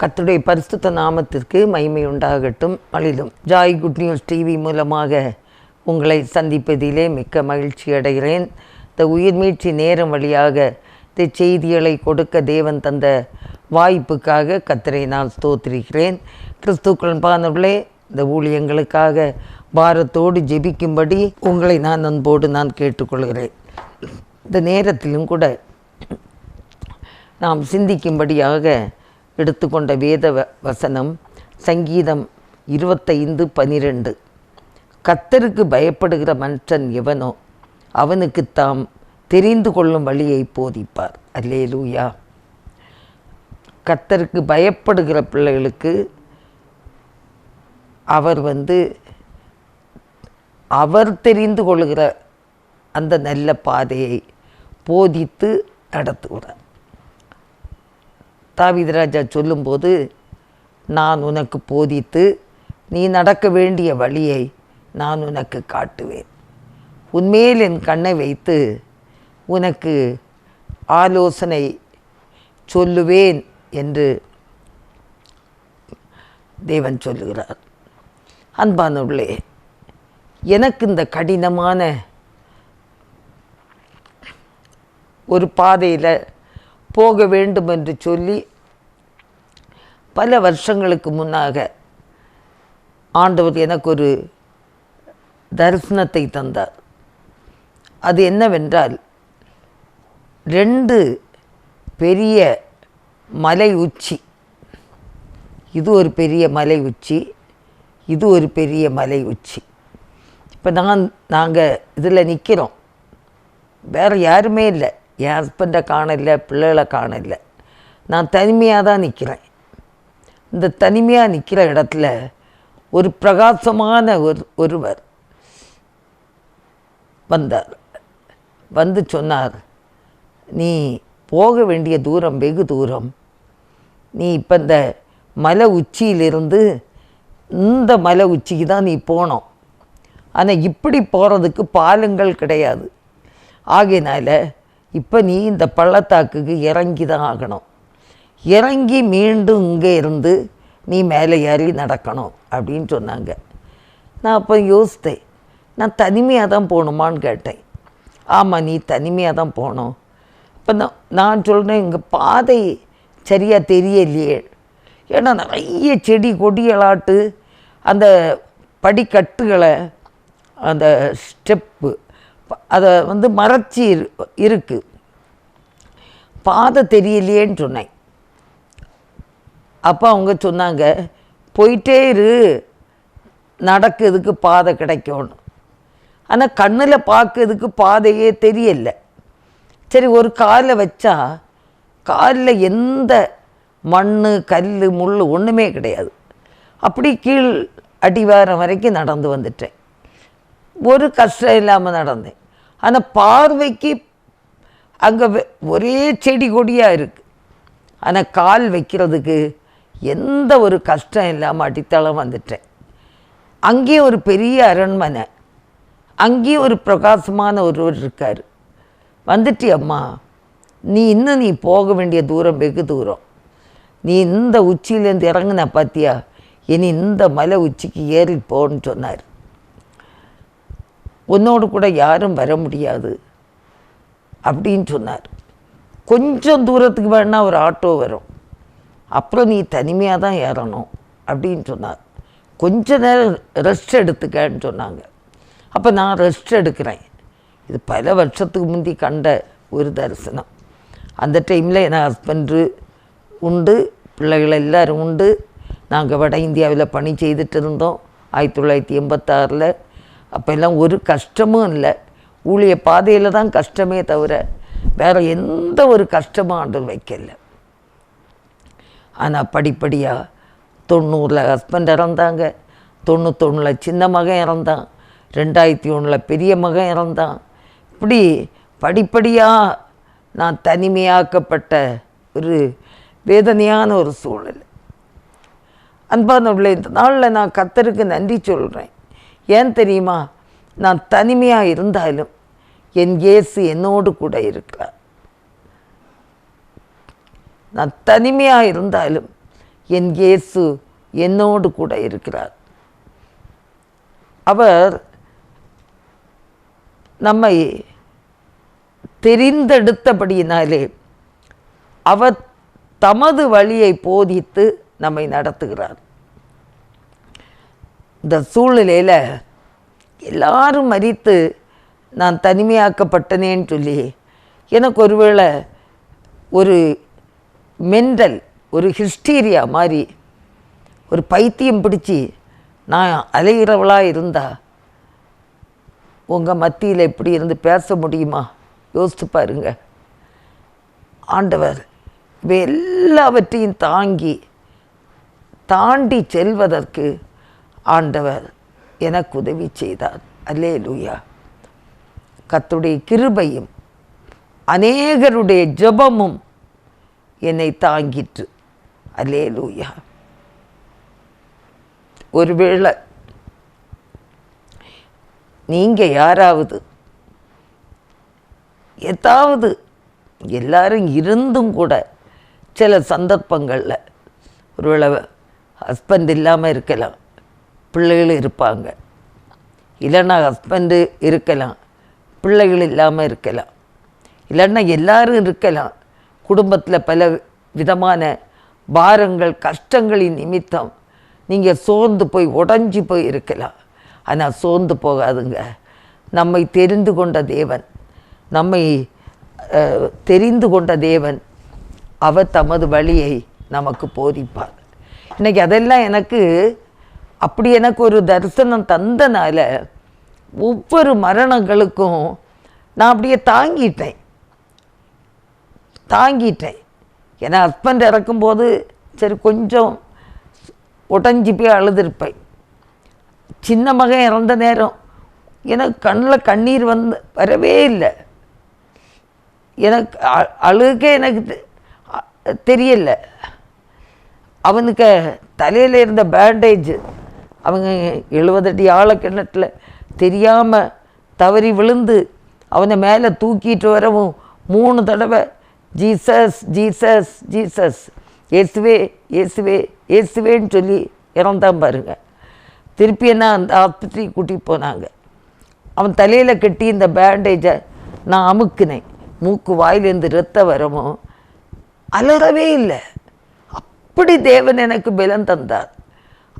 கத்துடைய பரிசுத்த நாமத்திற்கு மகிமை உண்டாகட்டும் அழிலும் ஜாய் குட் நியூஸ் டிவி மூலமாக உங்களை சந்திப்பதிலே மிக்க மகிழ்ச்சி அடைகிறேன். இந்த உயிர்மீட்சி நேரம் வழியாக இந்த செய்திகளை கொடுக்க தேவன் தந்த வாய்ப்புக்காக கத்தரை நான் ஸ்தோத்திரிக்கிறேன். கிறிஸ்துக்கள் பானவர்களே இந்த ஊழியங்களுக்காக பாரத்தோடு ஜெபிக்கும்படி உங்களை நான் அன்போடு நான் கேட்டுக்கொள்கிறேன். இந்த நேரத்திலும் கூட நாம் சிந்திக்கும்படியாக எடுத்துக்கொண்ட வேத வ- வசனம் சங்கீதம் இருபத்தைந்து பனிரெண்டு. கத்தருக்கு பயப்படுகிற மனுஷன் எவனோ அவனுக்கு தாம் தெரிந்து கொள்ளும் வழியை போதிப்பார். அல்லே லூயா கத்தருக்கு பயப்படுகிற பிள்ளைகளுக்கு அவர் வந்து அவர் தெரிந்து கொள்கிற அந்த நல்ல பாதையை போதித்து நடத்துகிறார். தாவிதராஜா சொல்லும்போது நான் உனக்கு போதித்து நீ நடக்க வேண்டிய வழியை நான் உனக்கு காட்டுவேன். உன்மேல் என் கண்ணை வைத்து உனக்கு ஆலோசனை சொல்லுவேன் என்று தேவன் சொல்லுகிறார். அன்பானவர்களே எனக்கு இந்த கடினமான ஒரு பாதையில் போக வேண்டும் என்று சொல்லி பல வருஷங்களுக்கு முன்னாக ஆண்டவர் எனக்கு ஒரு தரிசனத்தை தந்தார். அது என்னவென்றால் ரெண்டு பெரிய மலை உச்சி. இது ஒரு பெரிய மலை உச்சி இது ஒரு பெரிய மலை உச்சி. இப்போ நான் நாங்கள் இதில் நிற்கிறோம் வேறு யாருமே இல்லை. என் ஹஸ்பண்டை காணல பிள்ளைகளை காணல. நான் தனிமையாக தான் நிற்கிறேன் இந்த தனிமையாக நிற்கிற இடத்துல ஒரு பிரகாசமான ஒரு ஒருவர் வந்தார். வந்து சொன்னார் நீ போக வேண்டிய தூரம் வெகு தூரம். நீ இப்போ இந்த மலை உச்சியிலிருந்து இந்த மலை உச்சிக்கு தான் நீ போனோம் ஆனால் இப்படி போகிறதுக்கு பாலங்கள் கிடையாது. ஆகையினால இப்போ நீ இந்த பள்ளத்தாக்குக்கு இறங்கி தான் ஆகணும். இறங்கி மீண்டும் இங்கே இருந்து நீ மேலே ஏறி நடக்கணும் அப்படின்னு சொன்னாங்க. நான் அப்போ யோசித்தேன். நான் தனிமையாக தான் போகணுமான்னு கேட்டேன். ஆமாம் நீ தனிமையாக தான் போகணும். இப்போ நான் நான் சொல்கிறேன் இங்கே பாதை சரியாக தெரியலையே. ஏன்னா நிறைய செடி கொடிகளாட்டு அந்த படிக்கட்டுகளை அந்த ஸ்டெப்பு அதை வந்து மறைச்சி இரு- இருக்குது பாதை தெரியலையேன்னு சொன்னேன். அப்போ அவங்க சொன்னாங்க போயிட்டே இரு. நடக்கிறதுக்கு பாதை கிடைக்கும்னு. ஆனால் கண்ணில் பார்க்கறதுக்கு பாதையே தெரியலை. சரி ஒரு காலை வச்சா காலில் எந்த மண் கல் முள் ஒன்றுமே கிடையாது. அப்படி கீழ் அடிவாரம் வரைக்கும் நடந்து வந்துட்டேன். ஒரு கஷ்டம் இல்லாமல் நடந்தேன். ஆனால் பார்வைக்கு அங்கே ஒரே செடி கொடியாக இருக்குது ஆனால் கால் வைக்கிறதுக்கு எந்த ஒரு கஷ்டம் இல்லாமல் அடித்தளம் வந்துட்டேன். அங்கேயும் ஒரு பெரிய அரண்மனை. அங்கேயும் ஒரு பிரகாசமான ஒருவர் இருக்கார். வந்துட்டி அம்மா நீ இன்னும் நீ போக வேண்டிய தூரம் வெகு தூரம். நீ இந்த உச்சியிலேருந்து இறங்குன பார்த்தியா இனி இந்த மலை உச்சிக்கு ஏறி போன்னு சொன்னார். உன்னோடு கூட யாரும் வர முடியாது. அப்படின்னு சொன்னார். கொஞ்சம் தூரத்துக்கு வேணால் ஒரு ஆட்டோ வரும். அப்புறம் நீ தனிமையாக தான் ஏறணும் அப்படின்னு சொன்னார். கொஞ்ச நேரம் ரெஸ்ட் எடுத்துக்கன்னு சொன்னாங்க. அப்போ நான் ரெஸ்ட் எடுக்கிறேன். இது பல வருஷத்துக்கு முந்தி கண்ட ஒரு தரிசனம். அந்த டைமில் என் ஹஸ்பண்டு உண்டு பிள்ளைகள் எல்லாரும் உண்டு. நாங்கள் வட இந்தியாவில் பணி செய்துட்டு இருந்தோம். ஆயிரத்தி தொள்ளாயிரத்தி எண்பத்தாறில் அப்போல்லாம் ஒரு கஷ்டமும் இல்லை. ஊழிய பாதையில் தான் கஷ்டமே தவிர வேறு எந்த ஒரு கஷ்டமும் ஆண்டவர் வைக்கல. ஆனால் படிப்படியாக தொண்ணூறில் ஹஸ்பண்ட் இறந்தாங்க. தொண்ணூத்தொன்னில் சின்ன மகன் இறந்தான். ரெண்டாயிரத்தி ஒன்றில் பெரிய மகன் இறந்தான். இப்படி படிப்படியாக நான் தனிமையாக்கப்பட்ட ஒரு வேதனையான ஒரு சூழல் அன்பானவர்களே இந்த நாளில் நான் கத்தருக்கு நன்றி சொல்கிறேன் ஏன் தெரியுமா? நான் தனிமையாக இருந்தாலும் என் இயேசு என்னோடு கூட இருக்கிறார் நான் தனிமையாக இருந்தாலும் என் இயேசு என்னோடு கூட இருக்கிறார். அவர் நம்மை தெரிந்தெடுத்தபடியினாலே அவர் தமது வழியை போதித்து நம்மை நடத்துகிறார். இந்த சூழ்நிலையில் எல்லாரும் மறித்து நான் தனிமையாக்கப்பட்டனேன்னு சொல்லி எனக்கு ஒருவேளை ஒரு மென்டல் ஒரு ஹிஸ்டீரியா மாதிரி ஒரு பைத்தியம் பிடிச்சி நான் அலைகிறவளாக இருந்தா உங்கள் மத்தியில் இப்படி இருந்து பேச முடியுமா? யோசித்து பாருங்க. ஆண்டவர் இவை எல்லாவற்றையும் தாங்கி தாண்டி செல்வதற்கு ஆண்டவர் எனக்கு உதவி செய்தார். அல்லே லூயா கத்துடைய கிருபையும் அநேகருடைய ஜெபமும் என்னை தாங்கிற்று. அல்லே லூயா ஒருவேளை நீங்கள் யாராவது ஏதாவது எல்லாரும் இருந்தும் கூட சில சந்தர்ப்பங்களில் ஒருவேளை ஹஸ்பண்ட் இல்லாமல் இருக்கலாம். பிள்ளைகள் இருப்பாங்க. இல்லைன்னா ஹஸ்பண்டு இருக்கலாம். பிள்ளைகள் இல்லாமல் இருக்கலாம். இல்லைன்னா எல்லாரும் இருக்கலாம். குடும்பத்தில் பல விதமான பாரங்கள் கஷ்டங்களின் நிமித்தம் நீங்கள் சோர்ந்து போய் உடஞ்சி போய் இருக்கலாம். ஆனால் சோர்ந்து போகாதுங்க. நம்மை தெரிந்து கொண்ட தேவன் நம்மை தெரிந்து கொண்ட தேவன் அவர் தமது வழியை நமக்கு போதிப்பார். இன்றைக்கி அதெல்லாம் எனக்கு அப்படி எனக்கு ஒரு தரிசனம் தந்தனால ஒவ்வொரு மரணங்களுக்கும் நான் அப்படியே தாங்கிட்டேன். தாங்கிட்டேன். ஏன்னா ஹஸ்பண்ட் இறக்கும்போது சரி கொஞ்சம் உடஞ்சி போய் அழுதுருப்பேன். சின்ன மகன் இறந்த நேரம் எனக்கு கண்ணில் கண்ணீர் வந்து வரவே இல்லை. எனக்கு அ- அழுகே எனக்கு தெரியல. அவனுக்கு தலையில் இருந்த பேண்டேஜ் அவங்க எழுபதடி ஆழ கிணற்றில் தெரியாமல் தவறி விழுந்து அவனை மேலே தூக்கிட்டு வரவும் மூணு தடவை ஜீசஸ் ஜீசஸ் ஜீசஸ் இயேசுவே இயேசுவே இயேசுவேன்னு சொல்லி இறந்தான் பாருங்க. திருப்பி என்ன அந்த ஆஸ்பத்திரி கூட்டிகிட்டு போனாங்க. அவன் தலையில் கட்டி இந்த பேண்டேஜை நான் அமுக்குனேன். மூக்கு வாயிலேருந்து ரத்தம் வரவும் அலறவே இல்லை. அப்படி தேவன் எனக்கு பலம் தந்தார்.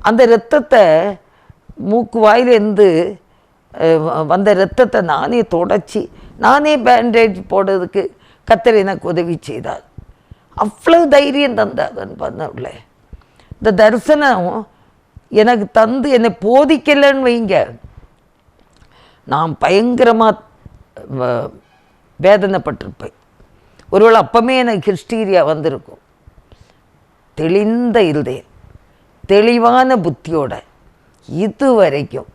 அந்த இரத்தத்தை மூக்கு வாயிலேருந்து வ- வந்த இரத்தத்தை நானே தொடச்சி நானே பேண்டேஜ் போடுறதுக்கு கத்தர் எனக்கு உதவி செய்தார். அவ்வளவு தைரியம் தந்தார் பண்ணவில்ல இந்த தரிசனம் எனக்கு தந்து என்னை போதிக்கலைன்னு வைங்க. நான் பயங்கரமாக வேதனைப்பட்டிருப்பேன். ஒருவேளை அப்பமே எனக்கு ஹிஸ்டீரியா வந்திருக்கும். தெளிந்த இருதயம். தெளிவான புத்தியோட இதுவரைக்கும்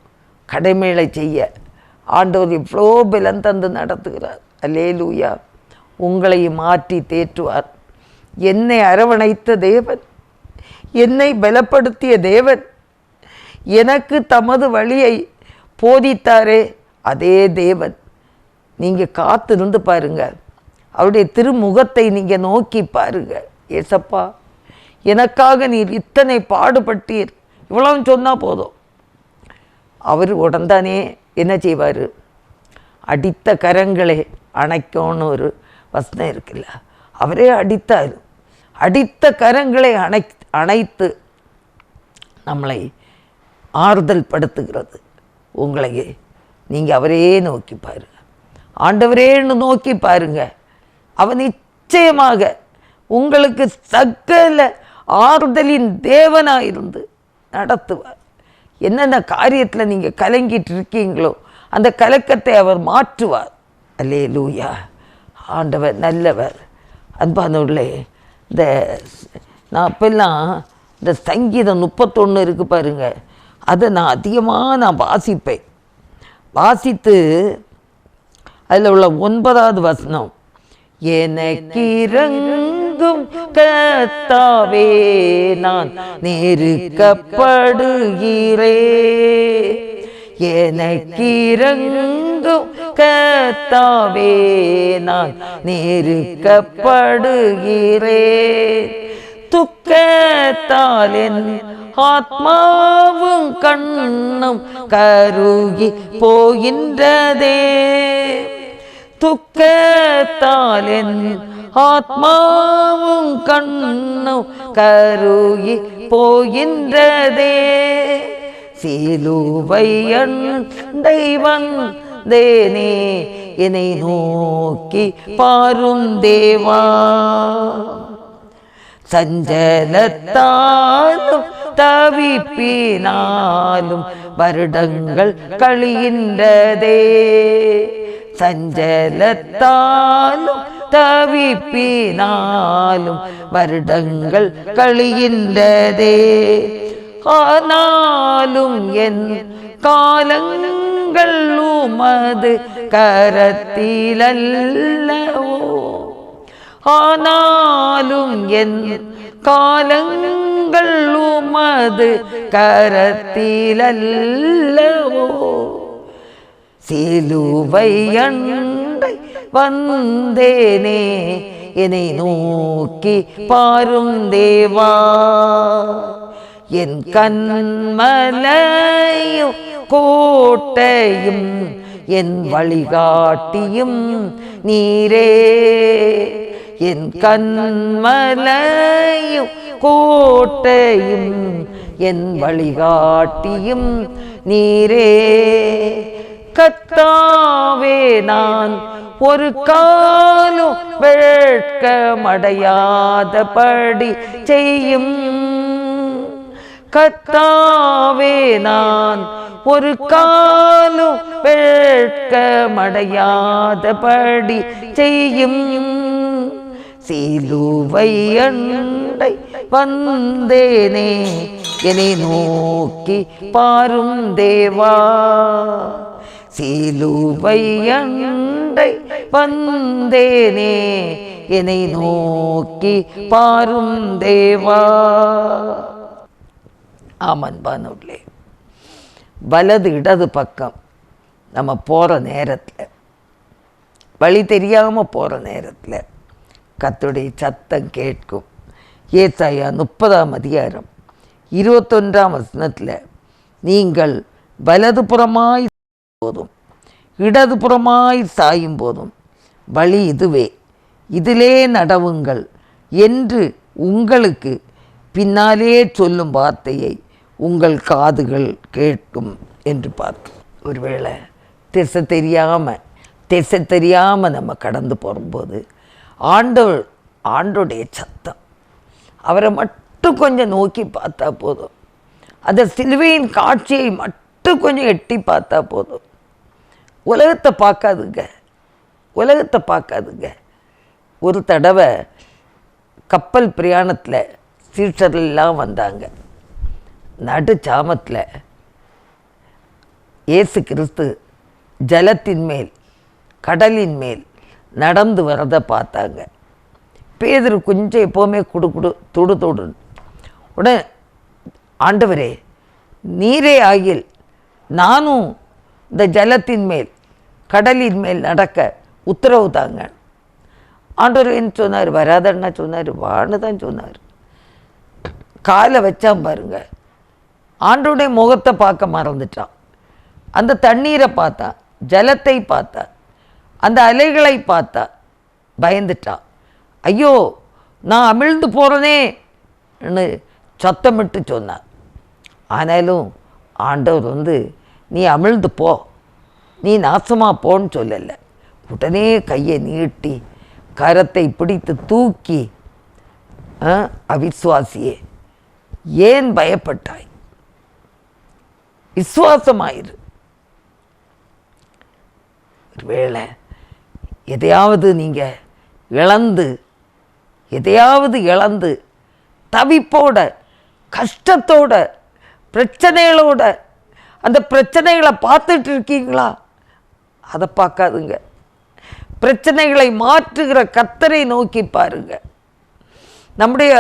கடமைகளை செய்ய ஆண்டவர் இவ்வளோ பலம் தந்து நடத்துகிறார். அல்லேலூயா. உங்களை மாற்றி தேற்றுவார். என்னை அரவணைத்த தேவன் என்னை பலப்படுத்திய தேவன் எனக்கு தமது வழியை போதித்தாரே அதே தேவன். நீங்கள் காத்திருந்து பாருங்கள் அவருடைய திருமுகத்தை நீங்கள் நோக்கி பாருங்கள் ஏசப்பா. எனக்காக நீர் இத்தனை பாடுபட்டீர். இவ்வளவு சொன்னால் போதும். அவர் உடன்தானே என்ன செய்வார்? அடித்த கரங்களே அணைக்கும்னு ஒரு வசனம் இருக்குல்ல. அவரே அடித்தார். அடித்த கரங்களை அணை அணைத்து நம்மளை ஆறுதல் படுத்துகிறது. உங்களை நீங்கள் அவரே நோக்கி பாருங்கள் ஆண்டவரேன்னு நோக்கி பாருங்க. அவன் நிச்சயமாக உங்களுக்கு சகல ஆறுதலின் தேவனாக இருந்து நடத்துவார். என்னென்ன காரியத்தில் நீங்கள் கலங்கிட்டு இருக்கீங்களோ அந்த கலக்கத்தை அவர் மாற்றுவார். அல்லே லூயா ஆண்டவர் நல்லவர். அன்பானவர்களே இந்த நான் அப்பெல்லாம் இந்த சங்கீதம் முப்பத்தொன்று இருக்குது பாருங்கள் அதை நான் அதிகமாக நான் வாசிப்பேன். வாசித்து அதில் உள்ள ஒன்பதாவது வசனம் எனக்கிறங்கும் கத்தாவே நான் நெருக்கப்படுகிறே. எனக்கிறங்கும் கத்தாவே நான் நெருக்கப்படுகிறே. துக்கத்தால் ஆத்மாவும் கண்ணும் கருகி போகின்றதே. துக்கத்தால் என் ஆத்மாவும் கண்ணும் கருகி போகின்றதே சிலுவை அண்டை வந்தேனே என்னை நோக்கி பாரும் தேவா சஞ்சலத்தாலும் தவிப்பினாலும் வருடங்கள் கழிகின்றதே சஞ்சலத்தாலும் தவிப்பினாலும் வருடங்கள் கழிகின்றதே. ஆனாலும் என் காலங்கள் உமது கரத்திலல்லவோ. ஆனாலும் என் காலங்கள் உமது கரத்திலல்லவோ. சிலுவை அண்டை வந்தேனே என்னை நோக்கி பாரும் தேவா. என் கண்மலையும் கோட்டையும் என் வழிகாட்டியும் நீரே. என் கண்மலையும் கோட்டையும் என் வழிகாட்டியும் நீரே. கத்தாவே நான் ஒரு காலும் வெட்கமடையாதபடி செய்யும். கத்தாவே நான் ஒரு காலும் வெட்கமடையாதபடி செய்யும். சிலுவை அண்டை வந்தேனே என்னை நோக்கி பாரும் தேவா. சிலுவை அண்டை வந்தேனே என்னை நோக்கி பாரும் தேவா. ஆமன்பானுள்ளே வலது இடது பக்கம் நம்ம போகிற நேரத்தில் வழி தெரியாமல் போகிற நேரத்தில் கத்துடைய சத்தம் கேட்கும். ஏசாயா முப்பதாம் அதிகாரம் இருபத்தொன்றாம் வசனத்தில் நீங்கள் வலதுபுறமாய் போதும். இடதுபுறமாய் சாயும் போதும். வழி இதுவே. இதிலே நடவுங்கள் என்று உங்களுக்கு பின்னாலே சொல்லும் வார்த்தையை உங்கள் காதுகள் கேட்கும் என்று பார்த்தோம் ஒருவேளை திசை தெரியாமல் திசை தெரியாமல் நம்ம கடந்து போகும்போது ஆண்டவர் ஆண்டோடைய சத்தம். அவரை மட்டும் கொஞ்சம் நோக்கி பார்த்தா போதும். அந்த சிலுவையின் காட்சியை மட்டும் கொஞ்சம் எட்டி பார்த்தா போதும். உலகத்தை பார்க்காதுங்க. உலகத்தை பார்க்காதுங்க. ஒரு தடவை கப்பல் பிரயாணத்தில் சீற்றரெல்லாம் வந்தாங்க. நடு சாமத்தில் இயேசு கிறிஸ்து ஜலத்தின் மேல் கடலின் மேல் நடந்து வரதை பார்த்தாங்க. பேதர் கொஞ்சம் எப்போவுமே குடு குடு தொடு தொடு. உடனே ஆண்டவரே நீரே ஆகில் நானும் இந்த ஜலத்தின் மேல் கடலின் மேல் நடக்க உத்தரவு தாங்க. ஆண்டவர் என்ன சொன்னார்? வராதன்னா சொன்னார் வான்னு தான் சொன்னார். காலை வச்சான் பாருங்க. ஆண்டோடைய முகத்தை பார்க்க மறந்துட்டான். அந்த தண்ணீரை பார்த்தா ஜலத்தை பார்த்தா அந்த அலைகளை பார்த்தா பயந்துட்டான். ஐயோ நான் அமிழ்ந்து போகிறேனேன்னு சத்தமிட்டு சொன்னான். ஆனாலும் ஆண்டவர் வந்து நீ அமிழ்ந்து போ. நீ நாசமாக போன்னு சொல்லலை. உடனே கையை நீட்டி கரத்தை பிடித்து தூக்கி ஆ, அவிசுவாசியே ஏன் பயப்பட்டாய்? விசுவாசமாயிரு ஒருவேளை எதையாவது நீங்கள் இழந்து எதையாவது இழந்து தவிப்போட கஷ்டத்தோட பிரச்சனைகளோட அந்த பிரச்சனைகளை பார்த்துட்டு இருக்கீங்களா? அதை பார்க்காதுங்க. பிரச்சனைகளை மாற்றுகிற கத்தரை நோக்கி பாருங்க. நம்முடைய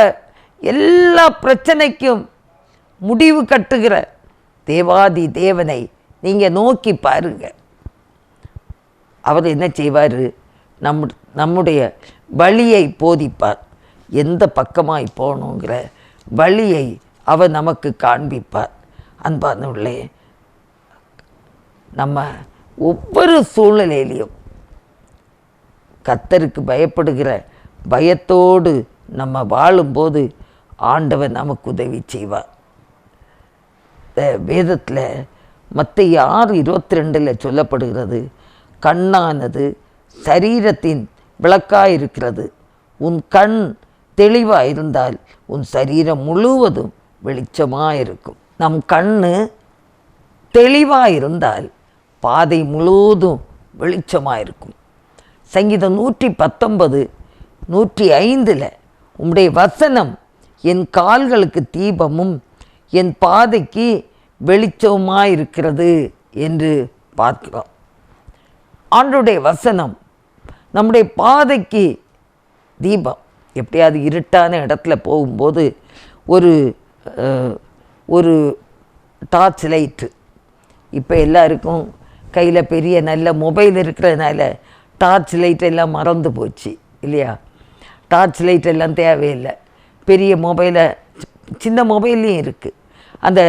எல்லா பிரச்சனைக்கும் முடிவு கட்டுகிற தேவாதி தேவனை நீங்கள் நோக்கி பாருங்க. அவர் என்ன செய்வார்? நம் நம்முடைய வழியை போதிப்பார். எந்த பக்கமாய் போகணுங்கிற வழியை அவர் நமக்கு காண்பிப்பார். அன்பானுள்ளே நம்ம ஒவ்வொரு சூழ்நிலையிலையும் கத்தருக்கு பயப்படுகிற பயத்தோடு நம்ம வாழும்போது ஆண்டவர் நமக்கு உதவி செய்வார். வேதத்தில் மற்ற ஆறு இருபத்தி ரெண்டில் சொல்லப்படுகிறது கண்ணானது சரீரத்தின் விளக்காக இருக்கிறது உன் கண் தெளிவாக இருந்தால் உன் சரீரம் முழுவதும் வெளிச்சமாக இருக்கும் நம் கண் தெளிவாக இருந்தால் பாதை முழுவதும் வெளிச்சமாக இருக்கும் சங்கீதம் நூற்றி பத்தொன்பது நூற்றி ஐந்தில் உம்முடைய வசனம் என் கால்களுக்கு தீபமும் என் பாதைக்கு வெளிச்சமாக இருக்கிறது என்று பார்க்கிறோம். ஆண்டுடைய வசனம் நம்முடைய பாதைக்கு தீபம். எப்படியாவது இருட்டான இடத்துல போகும்போது ஒரு ஒரு டார்ச் லைட்டு இப்போ எல்லாருக்கும் கையில் பெரிய நல்ல மொபைல் இருக்கிறதுனால டார்ச் லைட் எல்லாம் மறந்து போச்சு இல்லையா? டார்ச் லைட் எல்லாம் தேவையில்லை. பெரிய மொபைலை சின்ன மொபைல்லையும் இருக்குது அந்த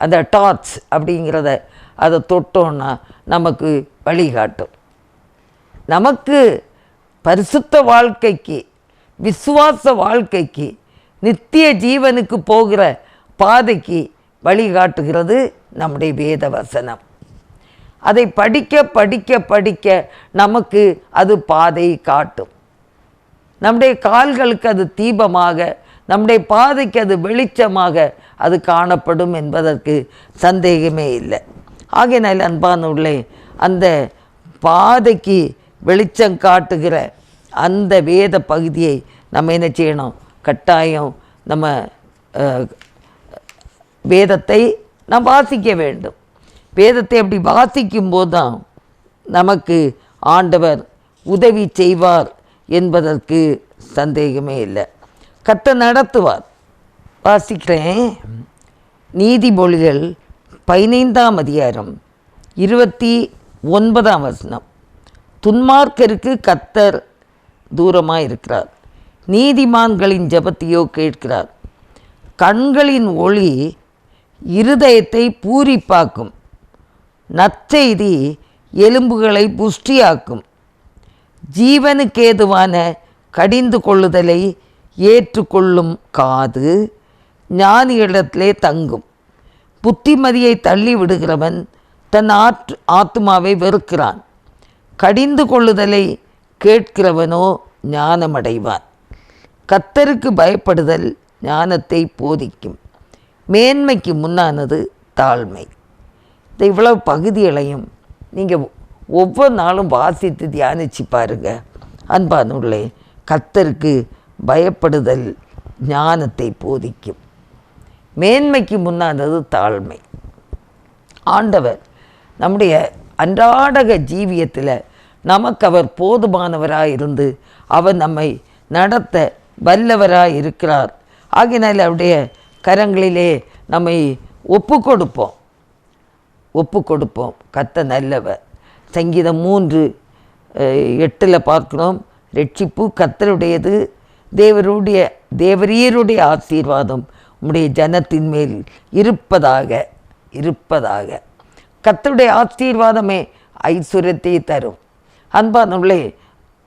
அந்த டார்ச் அப்படிங்கிறத அதை தொட்டோன்னா நமக்கு வழிகாட்டும். நமக்கு பரிசுத்த வாழ்க்கைக்கு விசுவாச வாழ்க்கைக்கு நித்திய ஜீவனுக்கு போகிற பாதைக்கு வழிகாட்டுகிறது நம்முடைய வேத வசனம் அதை படிக்க படிக்க படிக்க நமக்கு அது பாதை காட்டும். நம்முடைய கால்களுக்கு அது தீபமாக நம்முடைய பாதைக்கு அது வெளிச்சமாக அது காணப்படும் என்பதற்கு சந்தேகமே இல்லை. ஆகையினால் அன்பானுள்ளே அந்த பாதைக்கு வெளிச்சம் காட்டுகிற அந்த வேத பகுதியை நம்ம என்ன செய்யணும்? கட்டாயம் நம்ம வேதத்தை நாம் வாசிக்க வேண்டும். வேதத்தை அப்படி வாசிக்கும் போதுதான் நமக்கு ஆண்டவர் உதவி செய்வார் என்பதற்கு சந்தேகமே இல்லை. கத்த நடத்துவார். வாசிக்கிறேன். நீதிமொழிகள் பதினைந்தாம் அதிகாரம் இருபத்தி ஒன்பதாம் வசனம். துன்மார்க்கருக்கு கத்தர் தூரமாக இருக்கிறார் நீதிமான்களின் ஜெபத்தையோ கேட்கிறார். கண்களின் ஒளி இருதயத்தை பூரிப்பாக்கும். நற்செய்தி எலும்புகளை புஷ்டியாக்கும். ஜீவனுக்கேதுவான கடிந்து கொள்ளுதலை ஏற்றுக்கொள்ளும் காது ஞானியிடத்திலே தங்கும். புத்திமதியை தள்ளி விடுகிறவன் தன் ஆற்று ஆத்மாவை வெறுக்கிறான். கடிந்து கொள்ளுதலை கேட்கிறவனோ ஞானமடைவான். கத்தருக்கு பயப்படுதல் ஞானத்தை போதிக்கும். மேன்மைக்கு முன்னானது தாழ்மை. இந்த இவ்வளவு பகுதிகளையும் நீங்கள் ஒவ்வொரு நாளும் வாசித்து தியானிச்சு பாருங்க. அன்பானுள்ளே கத்தருக்கு பயப்படுதல் ஞானத்தை போதிக்கும். மேன்மைக்கு முன்னானது தாழ்மை. ஆண்டவர் நம்முடைய அன்றாடக ஜீவியத்தில் நமக்கு அவர் போதுமானவராக இருந்து அவர் நம்மை நடத்த வல்லவராக இருக்கிறார். ஆகினால் அவருடைய கரங்களிலே நம்மை ஒப்பு கொடுப்போம் ஒப்பு கொடுப்போம் கத்த நல்லவர். சங்கீதம் மூன்று எட்டில் பார்க்கிறோம். ரட்சிப்பு கத்தருடையது தேவருடைய தேவரீருடைய ஆசீர்வாதம் உம்முடைய ஜனத்தின் மேல் இருப்பதாக இருப்பதாக. கத்தருடைய ஆசீர்வாதமே ஐஸ்வர்யத்தை தரும். அன்பானவர்களே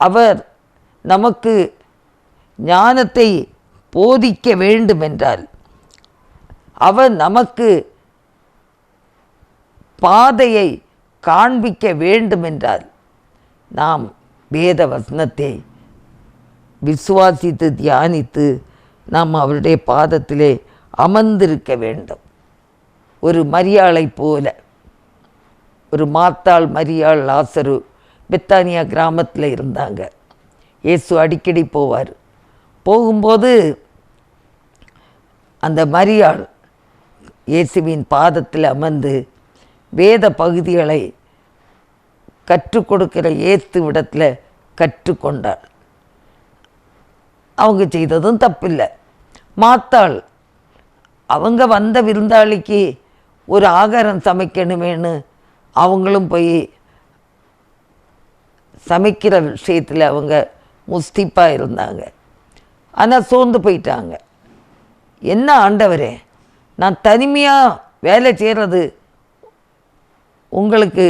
அவர் நமக்கு ஞானத்தை போதிக்க வேண்டுமென்றால் அவர் நமக்கு பாதையை காண்பிக்க வேண்டுமென்றால் நாம் வேத வசனத்தை விசுவாசித்து தியானித்து நாம் அவருடைய பாதத்திலே அமர்ந்திருக்க வேண்டும். ஒரு மரியாளை போல ஒரு மாத்தாள் மரியாள் லாசரு பித்தானியா கிராமத்தில் இருந்தாங்க. இயேசு அடிக்கடி போவார். போகும்போது அந்த மரியாள் இயேசுவின் பாதத்தில் அமர்ந்து வேத பகுதிகளை கற்றுக் கொடுக்கிற ஏத்து விடத்தில் கற்றுக்கொண்டாள். அவங்க செய்ததும் தப்பில்லை. மாத்தாள் அவங்க வந்த விருந்தாளிக்கு ஒரு ஆகாரம் சமைக்கணுமேனு அவங்களும் போய் சமைக்கிற விஷயத்தில் அவங்க முஸ்திப்பாக இருந்தாங்க. ஆனால் சோர்ந்து போயிட்டாங்க. என்ன ஆண்டவரே நான் தனிமையாக வேலை செய்கிறது உங்களுக்கு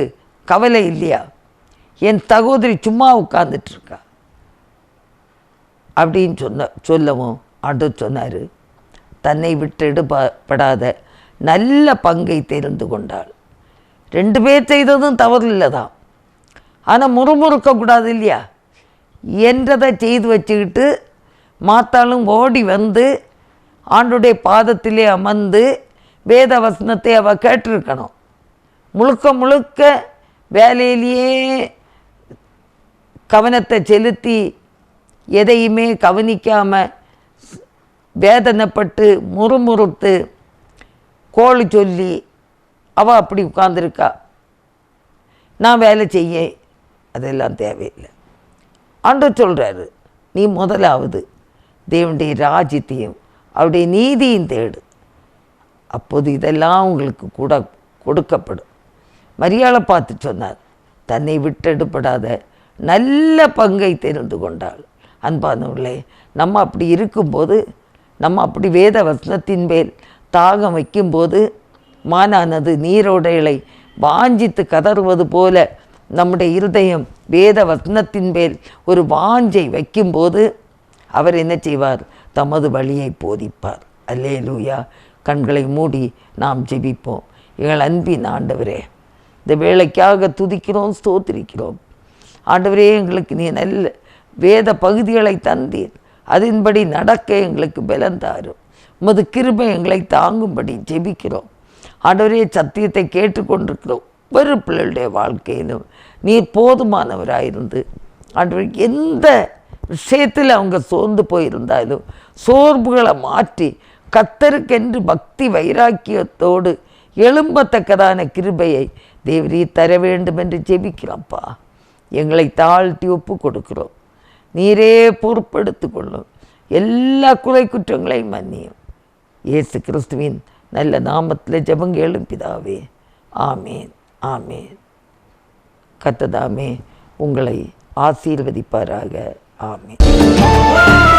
கவலை இல்லையா? என் சகோதரி சும்மா உட்கார்ந்துட்டு இருக்கா அப்படின்னு சொன்ன சொல்லவும் ஆண்டவர் சொன்னார். தன்னை விட்டுடுபடாத நல்ல பங்கை தெரிந்து கொண்டாள். ரெண்டு பேர் செய்ததும் தவறில்லை தான் ஆனால் முறுமுறுக்கக்கூடாது இல்லையா? என்றதை செய்து வச்சுக்கிட்டு மாத்தாளும் ஓடி வந்து ஆண்டுடைய பாதத்திலே அமர்ந்து வேத வசனத்தை அவள் கேட்டிருக்கணும். முழுக்க முழுக்க வேலையிலேயே கவனத்தை செலுத்தி எதையுமே கவனிக்காமல் வேதனைப்பட்டு முறுமுறுத்து கோழி சொல்லி அவள் அப்படி உட்காந்துருக்கா நான் வேலை செய்ய அதெல்லாம் தேவையில்லை. அன்று சொல்கிறாரு நீ முதலாவது தேவனுடைய ராஜ்யத்தையும் அவருடைய நீதியும் தேடு. அப்போது இதெல்லாம் உங்களுக்கு கூட கொடுக்கப்படும். மரியாதை பார்த்து சொன்னார். தன்னை விட்டெடுப்படாத நல்ல பங்கை தெரிந்து கொண்டாள். அன்பானவர்களே நம்ம அப்படி இருக்கும்போது நம்ம அப்படி வேத வசனத்தின் மேல் தாகம் வைக்கும்போது மானானது நீரோடைகளை வாஞ்சித்து கதறுவது போல நம்முடைய இருதயம் வேத வசனத்தின் மேல் ஒரு வாஞ்சை வைக்கும்போது அவர் என்ன செய்வார்? தமது வழியை போதிப்பார். அல்லே லூயா கண்களை மூடி நாம் ஜெபிப்போம். எங்கள் அன்பின் ஆண்டவரே இந்த வேலைக்காக துதிக்கிறோம் ஸ்தோத்திரிக்கிறோம். ஆண்டவரே எங்களுக்கு நீ நல்ல வேத பகுதிகளை தந்தீர். அதன்படி நடக்க எங்களுக்கு பலன் தாரும். உமது கிருபை எங்களை தாங்கும்படி ஜெபிக்கிறோம். ஆண்டவரே சத்தியத்தை கேட்டுக்கொண்டிருக்கிறோம். ஒவ்வொரு பிள்ளைகளுடைய வாழ்க்கையிலும் நீ போதுமானவராயிருந்து ஆண்டவர் எந்த விஷயத்தில் அவங்க சோர்ந்து போயிருந்தாலும் சோர்வுகளை மாற்றி கத்தருக்கென்று பக்தி வைராக்கியத்தோடு எழும்பத்தக்கதான கிருபையை தேவரீ தர வேண்டும் என்று ஜெபிக்கிறோம்ப்பா. எங்களை தாழ்த்தி ஒப்பு கொடுக்கிறோம் நீரே பொறுப்படுத்து கொள்ளும். எல்லா குறை குற்றங்களையும் மன்னியும். இயேசு கிறிஸ்துவின் நல்ல நாமத்தில் ஜெபம் கேளும் பிதாவே. ஆமேன் ஆமேன். கத்ததாமே உங்களை ஆசீர்வதிப்பாராக. ஆமேன்.